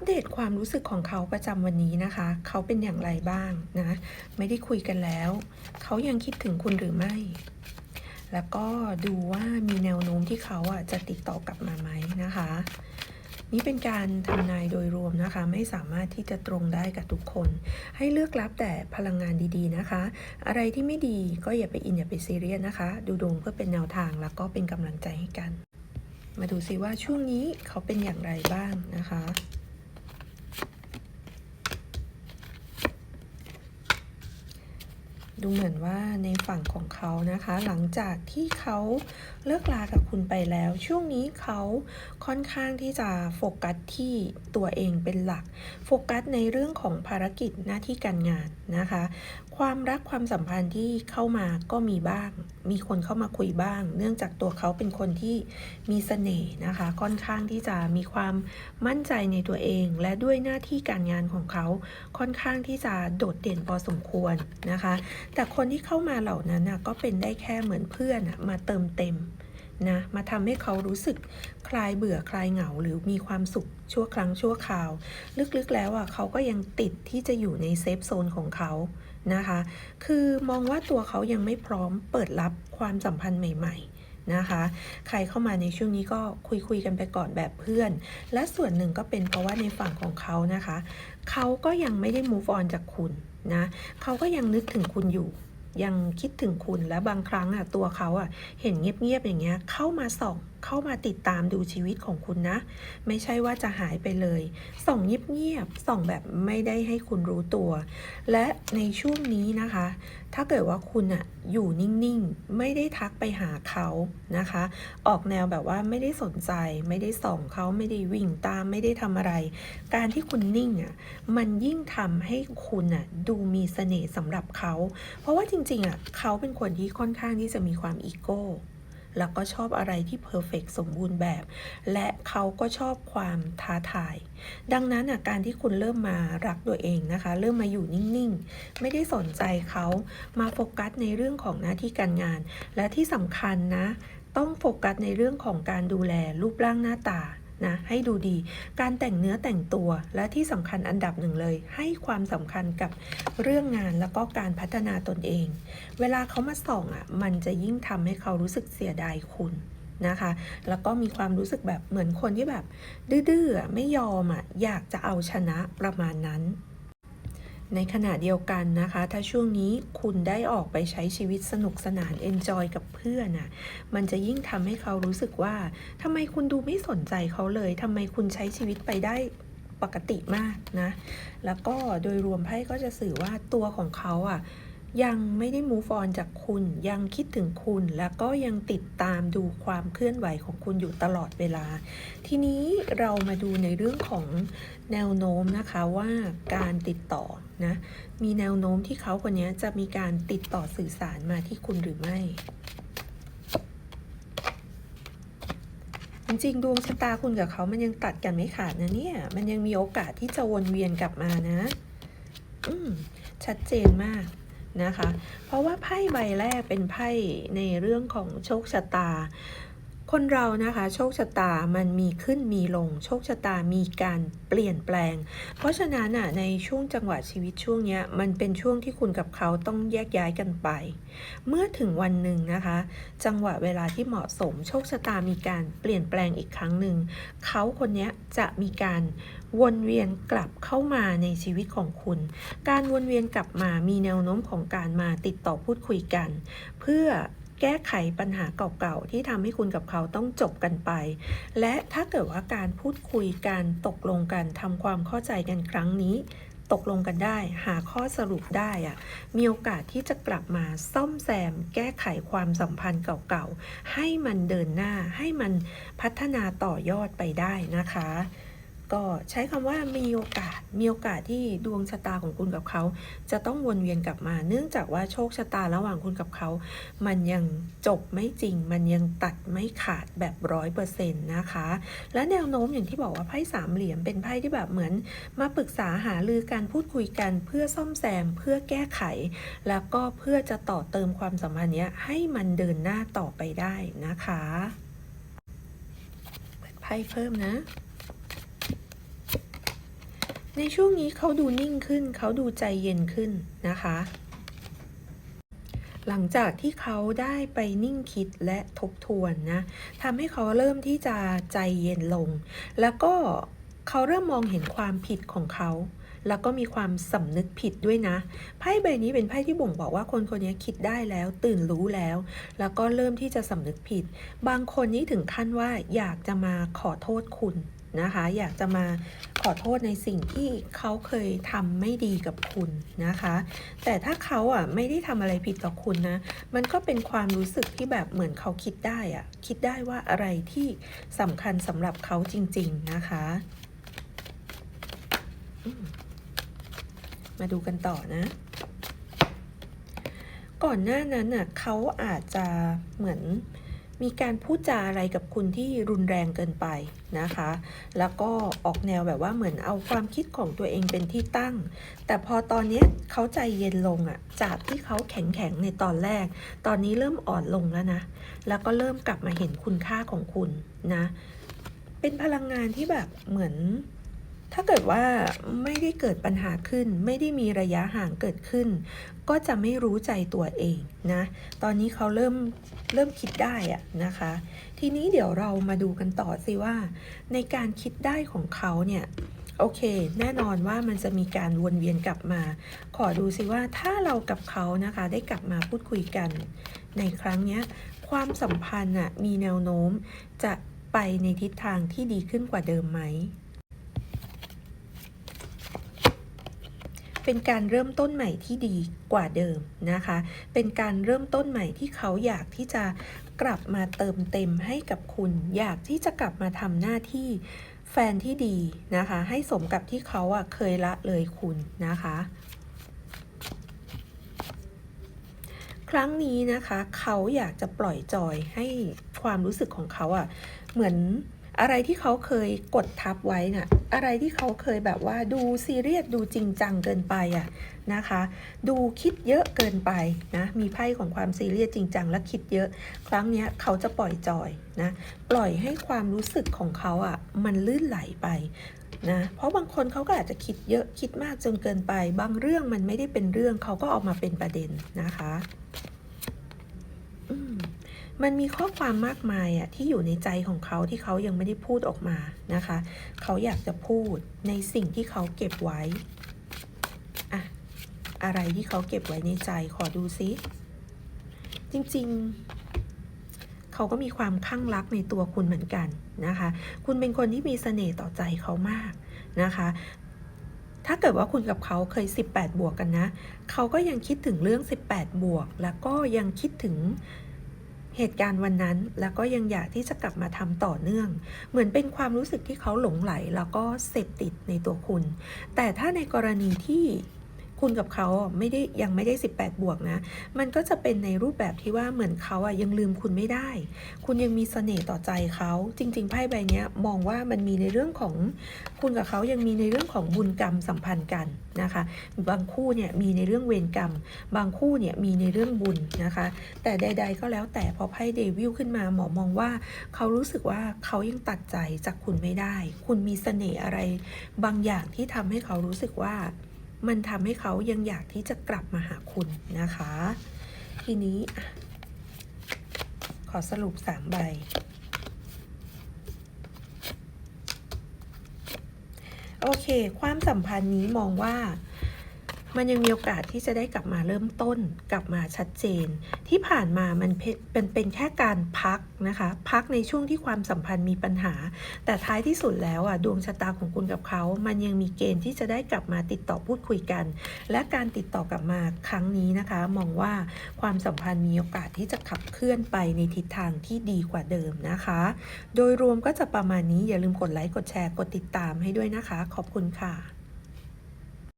ปเดตความรู้สึกของเขาประจำวันนี้นะคะ เขาเป็นอย่างไรบ้างนะ ไม่ได้คุยกันแล้ว เขายังคิดถึงคุณหรือไม่ แล้วก็ดูว่ามีแนวโน้มที่เขาอะจะติดต่อกลับมาไหมนะคะ นี่เป็นการทำนายโดยรวมนะคะ ไม่สามารถที่จะตรงได้กับทุกคน ให้เลือกรับแต่พลังงานดีๆนะคะ อะไรที่ไม่ดีก็อย่าไปอินอย่าไปซีเรียสนะคะ ดูดวงเพื่อเป็นแนวทางแล้วก็เป็นกำลังใจให้กัน มาดูซิว่าช่วงนี้เขาเป็นอย่างไรบ้างนะคะ ดูเหมือนว่าในฝั่งของเขานะคะ หลังจากที่เขาเลิกลากับคุณไปแล้ว ช่วงนี้เขาค่อนข้างที่จะโฟกัสที่ตัวเองเป็นหลัก โฟกัสในเรื่องของภารกิจหน้าที่การงานนะคะ ความรักความสัมพันธ์ที่เข้ามาก็มีบ้าง มีคนเข้ามาคุยบ้าง เนื่องจากตัวเขาเป็นคนที่มีเสน่ห์นะคะ ค่อนข้างที่จะมีความมั่นใจในตัวเอง และด้วยหน้าที่การงานของเขาค่อนข้างที่จะโดดเด่นพอสมควรนะคะแต่คนที่เข้ามาเหล่านั้นนะก็เป็นได้แค่เหมือนเพื่อนอะมาเติมเต็มนะมาทำให้เขารู้สึกคลายเบื่อคลายเหงาหรือมีความสุขชั่วครั้งชั่วคราว ลึกๆแล้วอะเขาก็ยังติดที่จะอยู่ในเซฟโซนของเขานะคะ คือมองว่าตัวเขายังไม่พร้อมเปิดรับความสัมพันธ์ใหม่ ๆนะคะใครเข้ามาในช่วงนี้ก็คุยคุยๆกันไปก่อนแบบเพื่อน และส่วนหนึ่งก็เป็นเพราะว่าในฝั่งของเขานะคะ เขาก็ยังไม่ได้ move on จากคุณ นะเขาก็ยังนึกถึงคุณอยู่ ยังคิดถึงคุณและบางครั้งอะตัวเขาอะเห็นเงียบๆอย่างเงี้ยเข้ามาส่อง เข้ามาติดตามดูชีวิตของคุณนะ ไม่ใช่ว่าจะหายไปเลย ส่องเงียบๆส่องแบบไม่ได้ให้คุณรู้ตัว และในช่วงนี้นะคะ ถ้าเกิดว่าคุณอะอยู่นิ่งๆ ไม่ได้ทักไปหาเขานะคะ ออกแนวแบบว่าไม่ได้สนใจ ไม่ได้ส่องเขาไม่ได้วิ่งตามไม่ได้ทำอะไร การที่คุณนิ่งอะมันยิ่งทำให้คุณอะดูมีเสน่ห์สำหรับเขา เพราะว่าจริงๆอะเขาเป็นคนที่ค่อนข้างที่จะมีความอีโก้ แล้วก็ชอบอะไรที่เพอร์เฟกสมบูรณ์แบบ และเขาก็ชอบความท้าทาย ดังนั้นการที่คุณเริ่มมารักตัวเองนะคะ เริ่มมาอยู่นิ่งๆ ไม่ได้สนใจเขามาโฟกัสในเรื่องของหน้าที่การงาน และที่สำคัญนะ ต้องโฟกัสในเรื่องของการดูแลรูปร่างหน้าตา นะให้ดูดี การแต่งเนื้อแต่งตัวและที่สำคัญอันดับหนึ่งเลย ให้ความสำคัญกับเรื่องงานแล้วก็การพัฒนาตนเอง เวลาเขามาส่องอะมันจะยิ่งทำให้เขารู้สึกเสียดายคุณนะคะ แล้วก็มีความรู้สึกแบบเหมือนคนที่แบบ ดื้อๆไม่ยอมอะอยากจะเอาชนะประมาณนั้น ในขณะเดียวกันนะคะ ถ้าช่วงนี้คุณได้ออกไปใช้ชีวิตสนุกสนานเอนจอยกับเพื่อนน่ะ มันจะยิ่งทำให้เขารู้สึกว่าทำไมคุณดูไม่สนใจเขาเลยทำไมคุณใช้ชีวิตไปได้ปกติมากนะ แล้วก็โดยรวมไพ่ก็จะสื่อว่าตัวของเขาอะ ยังไม่ได้ move on จากคุณ ยังคิดถึงคุณ แล้วก็ยังติดตามดูความเคลื่อนไหวของคุณอยู่ตลอดเวลา ทีนี้เรามาดูในเรื่องของแนวโน้มนะคะว่าการติดต่อนะ มีแนวโน้มที่เขาคนนี้จะมีการติดต่อสื่อสารมาที่คุณหรือไม่ จริงๆดวงชะตาคุณกับเขามันยังตัดกันไม่ขาดนะเนี่ย มันยังมีโอกาสที่จะวนเวียนกลับมานะ อืมชัดเจนมาก นะคะ เพราะว่าไพ่ใบแรกเป็นไพ่ในเรื่องของโชคชะตา คนเรานะคะโชคชะตามันมีขึ้นมีลง โชคชะตามีการเปลี่ยนแปลง เพราะฉะนั้นอะในช่วงจังหวะชีวิตช่วงนี้มันเป็นช่วงที่คุณกับเขาต้องแยกย้ายกันไป เมื่อถึงวันหนึ่งนะคะ จังหวะเวลาที่เหมาะสม โชคชะตามีการเปลี่ยนแปลงอีกครั้งหนึ่งเขาคนนี้จะมีการวนเวียนกลับเข้ามาในชีวิตของคุณ การวนเวียนกลับมามีแนวโน้มของการมาติดต่อพูดคุยกัน เพื่อ แก้ไขปัญหาเก่าๆ ที่ทำให้คุณกับเขาต้องจบกันไป และถ้าเกิดว่าการพูดคุยการตกลงกันทำความเข้าใจกันครั้งนี้ ตกลงกันได้ หาข้อสรุปได้อะมีโอกาสที่จะกลับมาซ่อมแซม แก้ไขความสัมพันธ์เก่าๆ ให้มันเดินหน้าให้มันพัฒนาต่อยอดไปได้นะคะ ก็ใช้คำว่ามีโอกาสมีโอกาสที่ดวงชะตาของคุณกับเขา จะต้องวนเวียนกลับมา เนื่องจากว่าโชคชะตาระหว่างคุณกับเขา มันยังจบไม่จริง มันยังตัดไม่ขาดแบบร้อยเปอร์เซ็นต์นะคะ และแนวโน้มอย่างที่บอกว่าไพ่สามเหลี่ยมเป็นไพ่ที่แบบเหมือน มาปรึกษาหารือการพูดคุยกันเพื่อซ่อมแซม เพื่อแก้ไข แล้วก็เพื่อจะต่อเติมความสัมพันธ์นี้ให้มันเดินหน้าต่อไปได้นะคะ เปิดไพ่เพิ่มนะ ในช่วงนี้เขาดูนิ่งขึ้น เขาดูใจเย็นขึ้นนะคะ หลังจากที่เขาได้ไปนิ่งคิดและทบทวนนะทำให้เขาเริ่มที่จะใจเย็นลง แล้วก็เขาเริ่มมองเห็นความผิดของเขา แล้วก็มีความสำนึกผิดด้วยนะ ไพ่ใบนี้เป็นไพ่ที่บ่งบอกว่าคนคนนี้คิดได้แล้ว ตื่นรู้แล้ว แล้วก็เริ่มที่จะสำนึกผิด บางคนนี้ถึงขั้นว่าอยากจะมาขอโทษคุณ นะคะ อยากจะมาขอโทษในสิ่งที่เขาเคยทำไม่ดีกับคุณนะคะ แต่ถ้าเขาอะไม่ได้ทำอะไรผิดต่อคุณนะ มันก็เป็นความรู้สึกที่แบบเหมือนเขาคิดได้อะ คิดได้ว่าอะไรที่สำคัญสำหรับเขาจริง ๆ นะคะมมาดูกันต่อนะก่อนหน้านั้นน่ะเขาอาจจะเหมือน มีการพูดจาอะไรกับคุณที่รุนแรงเกินไปนะคะ แล้วก็ออกแนวแบบว่าเหมือนเอาความคิดของตัวเองเป็นที่ตั้ง แต่พอตอนนี้เขาใจเย็นลงอะ่ะ จากที่เขาแข็งแข็งในตอนแรก ตอนนี้เริ่มอ่อนลงแล้วนะ แล้วก็เริ่มกลับมาเห็นคุณค่าของคุณนะ เป็นพลังงานที่แบบเหมือน ถ้าเกิดว่าไม่ได้เกิดปัญหาขึ้น ไม่ได้มีระยะห่างเกิดขึ้น ก็จะไม่รู้ใจตัวเองนะ ตอนนี้เขาเริ่มเริ่มคิดได้อะนะคะ ทีนี้เดี๋ยวเรามาดูกันต่อสิว่า ในการคิดได้ของเขาเนี่ยโอเค แน่นอนว่ามันจะมีการวนเวียนกลับมา ขอดูสิว่าถ้าเรากับเขานะคะได้กลับมาพูดคุยกัน ในครั้งนี้ความสัมพันธ์มีแนวโน้มจะไปในทิศทางที่ดีขึ้นกว่าเดิมไหม เป็นการเริ่มต้นใหม่ที่ดีกว่าเดิมนะคะ เป็นการเริ่มต้นใหม่ที่เขาอยากที่จะกลับมาเติมเต็มให้กับคุณ อยากที่จะกลับมาทำหน้าที่แฟนที่ดีนะคะ ให้สมกับที่เขาอะเคยละเลยคุณนะคะครั้งนี้นะคะเขาอยากจะปล่อยจอยให้ความรู้สึกของเขาอะเหมือน อะไรที่เขาเคยกดทับไว้น่ะอะไรที่เขาเคยแบบว่าดูซีเรียสดูจริงจังเกินไปอะนะคะ ดูคิดเยอะเกินไปนะมีไพ่ของความซีเรียสจริงจังและคิดเยอะ ครั้งนี้เขาจะปล่อยจอยนะปล่อยให้ความรู้สึกของเขาอะมันลื่นไหลไปนะเพราะบางคนเขาก็อาจจะคิดเยอะคิดมากจนเกินไป บางเรื่องมันไม่ได้เป็นเรื่องเขาก็เออกมาเป็นประเด็นนะคะ มันมีข้อความมากมายอะที่อยู่ในใจของเขาที่เขายังไม่ได้พูดออกมานะคะ เขาอยากจะพูดในสิ่งที่เขาเก็บไว้อะอะไรที่เขาเก็บไว้ในใจขอดูซิ จริงๆ เขาก็มีความข้างรักในตัวคุณเหมือนกันนะคะ คุณเป็นคนที่มีเสน่ห์ต่อใจเขามากนะคะถ้าเกิดว่าคุณกับเขาเคย 18 บวกกันนะ เขาก็ยังคิดถึงเรื่อง 18 บวก แล้วก็ยังคิดถึง เหตุการณ์วันนั้นแล้วก็ยังอยากที่จะกลับมาทำต่อเนื่อง เหมือนเป็นความรู้สึกที่เขาหลงไหล แล้วก็เสพติดในตัวคุณ แต่ถ้าในกรณีที่ คุณกับเขาไม่ได้ยังไม่ได้ 18 บวกนะ มันก็จะเป็นในรูปแบบที่ว่าเหมือนเขาอะยังลืมคุณไม่ได้ คุณยังมีเสน่ห์ต่อใจเขาจริง ๆ ไพ่ใบนี้มองว่ามันมีในเรื่องของคุณกับเขายังมีในเรื่องของบุญกรรมสัมพันธ์กันนะคะ บางคู่เนี่ยมีในเรื่องเวรกรรม บางคู่เนี่ยมีในเรื่องบุญนะคะ แต่ใด ๆ ก็แล้วแต่พอไพ่เดวิลขึ้นมาหมอมองว่าเขารู้สึกว่าเขายังตัดใจจากคุณไม่ได้ คุณมีเสน่ห์อะไร บางอย่างที่ทำให้เขารู้สึกว่า มันทำให้เขายังอยากที่จะกลับมาหาคุณนะคะ ทีนี้ขอสรุปสามใบ โอเค ความสัมพันธ์นี้มองว่า มันยังมีโอกาสที่จะได้กลับมาเริ่มต้น กลับมาชัดเจน ที่ผ่านมามันเป็นเป็นเป็นแค่การพักนะคะ พักในช่วงที่ความสัมพันธ์มีปัญหา แต่ท้ายที่สุดแล้วอะดวงชะตาของคุณกับเขา มันยังมีเกณฑ์ที่จะได้กลับมาติดต่อพูดคุยกัน และการติดต่อกลับมาครั้งนี้นะคะ มองว่าความสัมพันธ์มีโอกาสที่จะขับเคลื่อนไปในทิศทางที่ดีกว่าเดิมนะคะ โดยรวมก็จะประมาณนี้อย่าลืมกดไลค์กดแชร์กดติดตามให้ด้วยนะคะ ขอบคุณค่ะ